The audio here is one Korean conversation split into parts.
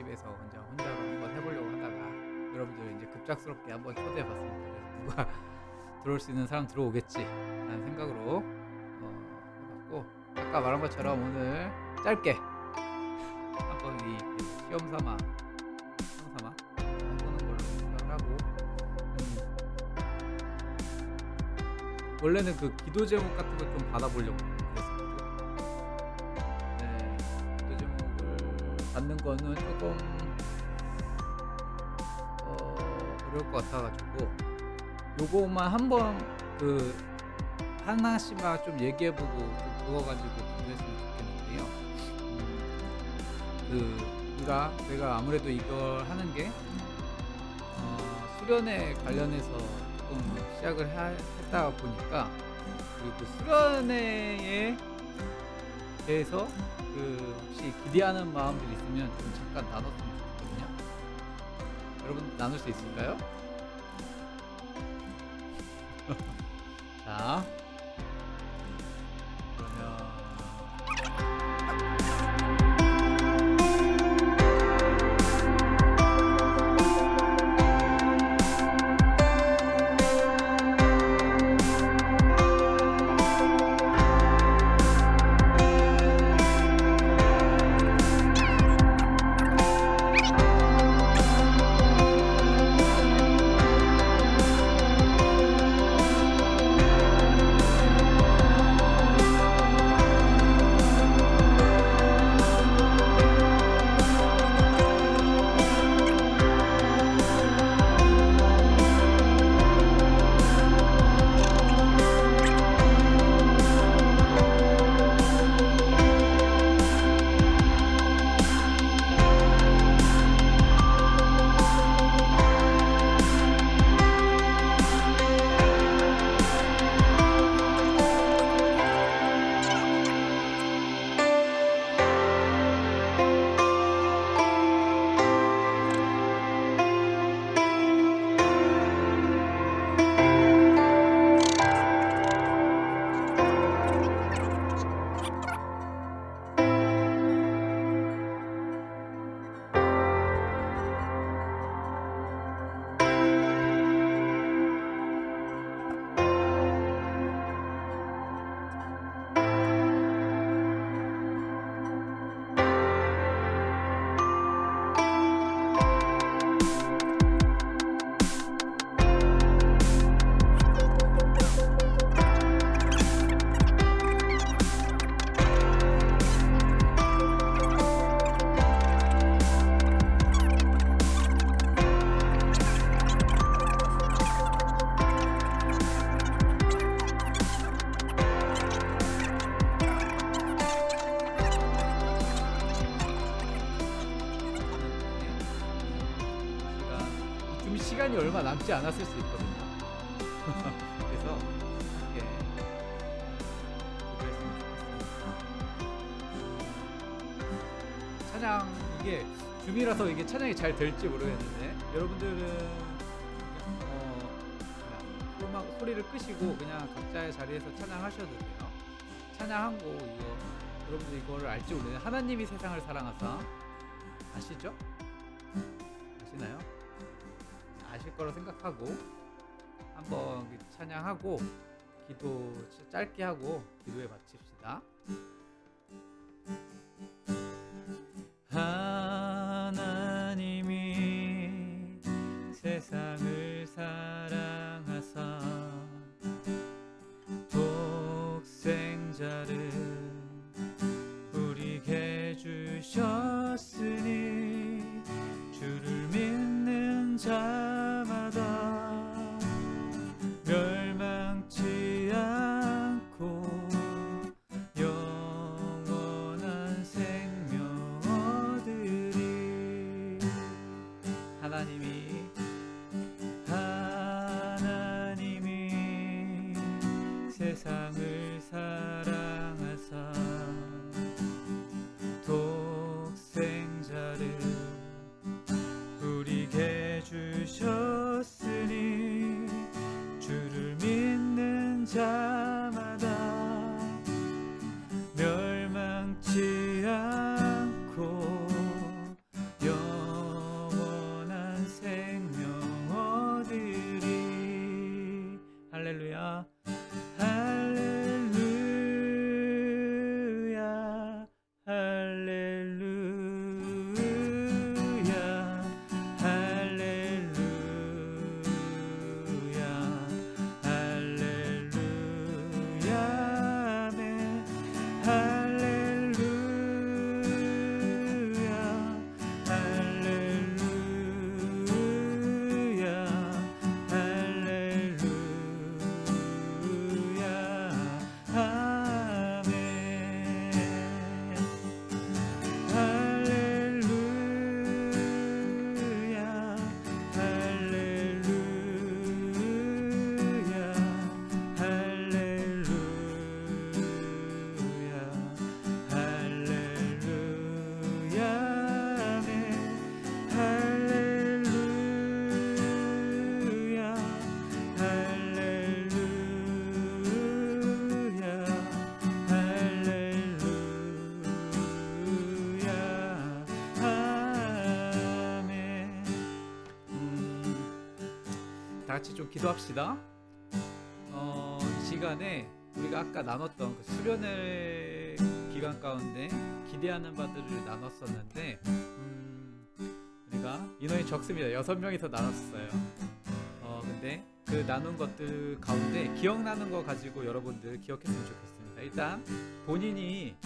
집에서 혼자 혼자로 한번 해보려고 하다가 여러분들 이제 급작스럽게 한번 초대해봤습니다. 그래서 누가 들어올 수 있는 사람 들어오겠지라는 생각으로 어, 해봤고 아까 말한 것처럼 오늘 짧게 한번 이 시험 삼아 시험 삼아 해보는 걸로 생각을 하고 음, 원래는 그 기도 제목 같은 거좀 받아보려고 거는 조금 어, 어려울 것 같아가지고 요거만 한번 그 하나씩만 좀 얘기해보고 좀 그거 가지고 기도했으면 좋겠는데요. 음, 그 우리가 내가 아무래도 이걸 하는 게 어, 수련회 관련해서 조금 시작을 하- 했다 보니까 그리고 그 수련회에 대해서 그 혹시 기대하는 마음들이 있으면 좀 잠깐 나눴으면 좋겠거든요. 여러분 나눌 수 있을까요? 자, 준비 시간이 얼마 남지 않았을 수 있거든요. 그래서 함께 기도했으면 좋겠습니다. 찬양 이게 줌이라서 이게 찬양이 잘 될지 모르겠는데 여러분들은 어 그냥 음악 소리를 끄시고 그냥 각자의 자리에서 찬양하셔도 돼요. 찬양한 곡 이거 여러분들 이거를 알지 모르겠는데 하나님이 세상을 사랑하사 아시죠? 아시나요? 아실 거로 생각하고 한번 그 찬양하고 기도 짧게 하고 기도에 바칩시다. 하나님이 세상을 사랑 같이 좀 기도합시다. 어, 이 시간에 우리가 아까 나눴던 그 수련회 기간 가운데 기대하는 바들을 나눴었는데 음, 우리가 인원이 적습니다. 여섯 명이서 나눴어요. 어, 근데 그 나눈 것들 가운데 기억나는 거 가지고 여러분들 기억했으면 좋겠습니다. 일단 본인이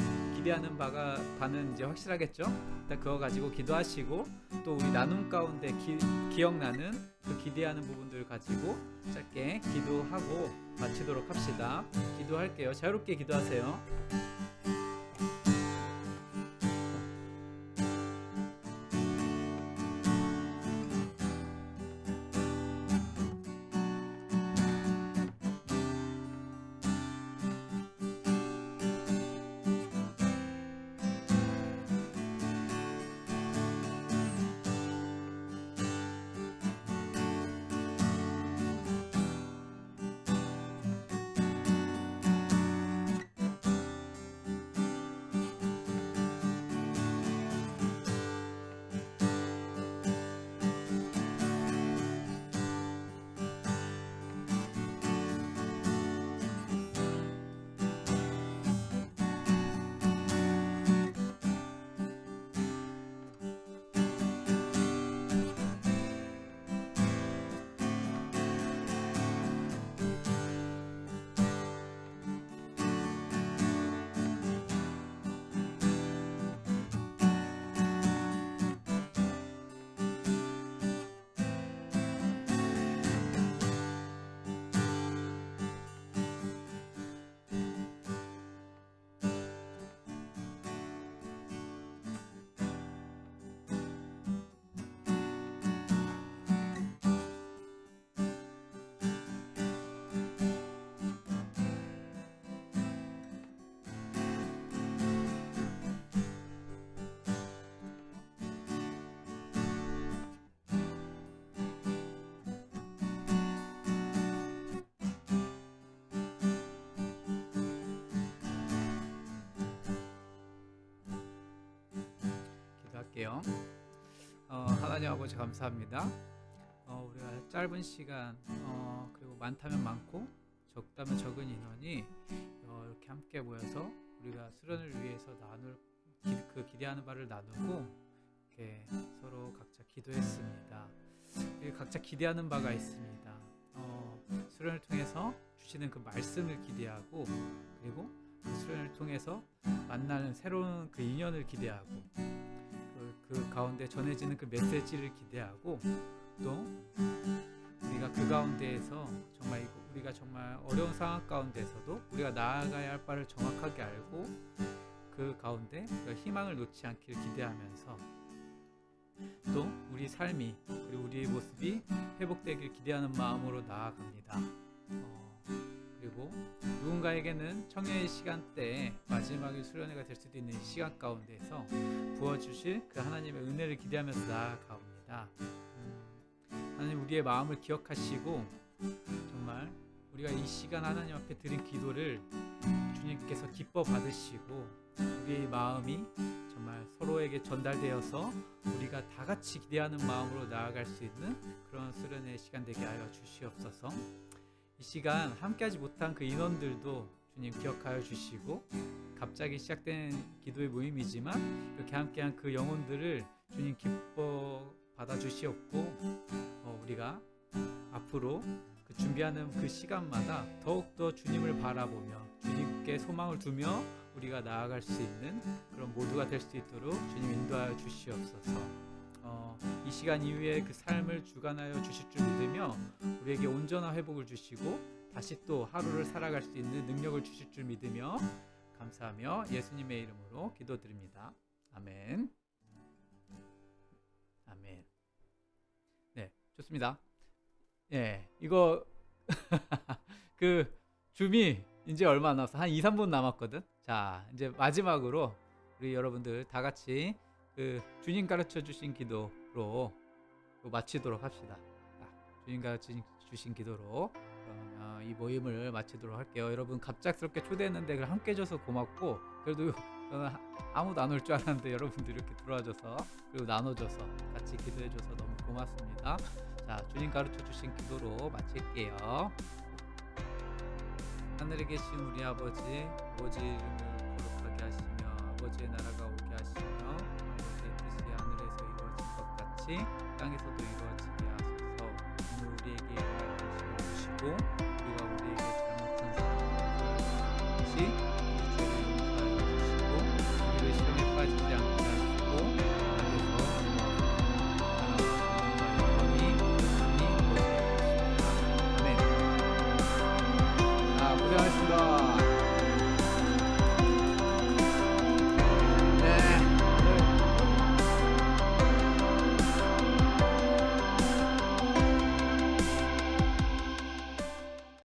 기대하는 바가 바는 이제 확실하겠죠? 일단 그거 가지고 기도하시고 또 우리 나눔 가운데 기, 기억나는 그 기대하는 부분들을 가지고 짧게 기도하고 마치도록 합시다. 기도할게요. 자유롭게 기도하세요. 하나님 아버지 감사합니다. 어, 우리가 짧은 시간 어, 그리고 많다면 많고 적다면 적은 인원이 어, 이렇게 함께 모여서 우리가 수련을 위해서 나눌 기, 그 기대하는 바를 나누고 이렇게 서로 각자 기도했습니다. 그리고 각자 기대하는 바가 있습니다. 어, 수련을 통해서 주시는 그 말씀을 기대하고 그리고 그 수련을 통해서 만나는 새로운 그 인연을 기대하고 그, 그 가운데 전해지는 그 메시지를 기대하고 또 우리가 그 가운데에서 정말 우리가 정말 어려운 상황 가운데서도 우리가 나아가야 할 바를 정확하게 알고 그 가운데 희망을 놓지 않기를 기대하면서 또 우리 삶이 그리고 우리의 모습이 회복되길 기대하는 마음으로 나아갑니다. 어, 그리고 누군가에게는 청년의 시간대에 마지막의 수련회가 될 수도 있는 이 시간 가운데서 부어주실 그 하나님의 은혜를 기대하면서 나아가옵니다. 음, 하나님 우리의 마음을 기억하시고 정말 우리가 이 시간 하나님 앞에 드린 기도를 주님께서 기뻐 받으시고 우리의 마음이 정말 서로에게 전달되어서 우리가 다 같이 기대하는 마음으로 나아갈 수 있는 그런 수련의 시간 되게 하여 주시옵소서. 이 시간 함께하지 못한 그 인원들도 주님 기억하여 주시고 갑자기 시작된 기도의 모임이지만 이렇게 함께한 그 영혼들을 주님 기뻐 받아 주시옵고 어, 우리가 앞으로 그 준비하는 그 시간마다 더욱더 주님을 바라보며 주님께 소망을 두며 우리가 나아갈 수 있는 그런 모두가 될 수 있도록 주님 인도하여 주시옵소서. 어, 이 시간 이후에 그 삶을 주관하여 주실 줄 믿으며 우리에게 온전한 회복을 주시고 다시 또 하루를 살아갈 수 있는 능력을 주실 줄 믿으며 감사하며 예수님의 이름으로 기도드립니다. 아멘. 아멘. 네, 좋습니다. 예, 이거 그 줌이 이제 얼마 안 남았어. 한 2, 3분 남았거든. 자, 이제 마지막으로 우리 여러분들 다 같이 그 주님 가르쳐 주신 기도로 마치도록 합시다. 주님 가르쳐 주신 기도로 그러면 이 모임을 마치도록 할게요. 여러분 갑작스럽게 초대했는데 함께 해줘서 고맙고 그래도 저는 아무도 안 올 줄 알았는데 여러분들 이렇게 들어와줘서 그리고 나눠줘서 같이 기도해줘서 너무 고맙습니다. 자 주님 가르쳐 주신 기도로 마칠게요. 하늘에 계신 우리 아버지 오직 이름을 거룩하게 하시며 아버지의 나라가 같이 땅에서도 이루어지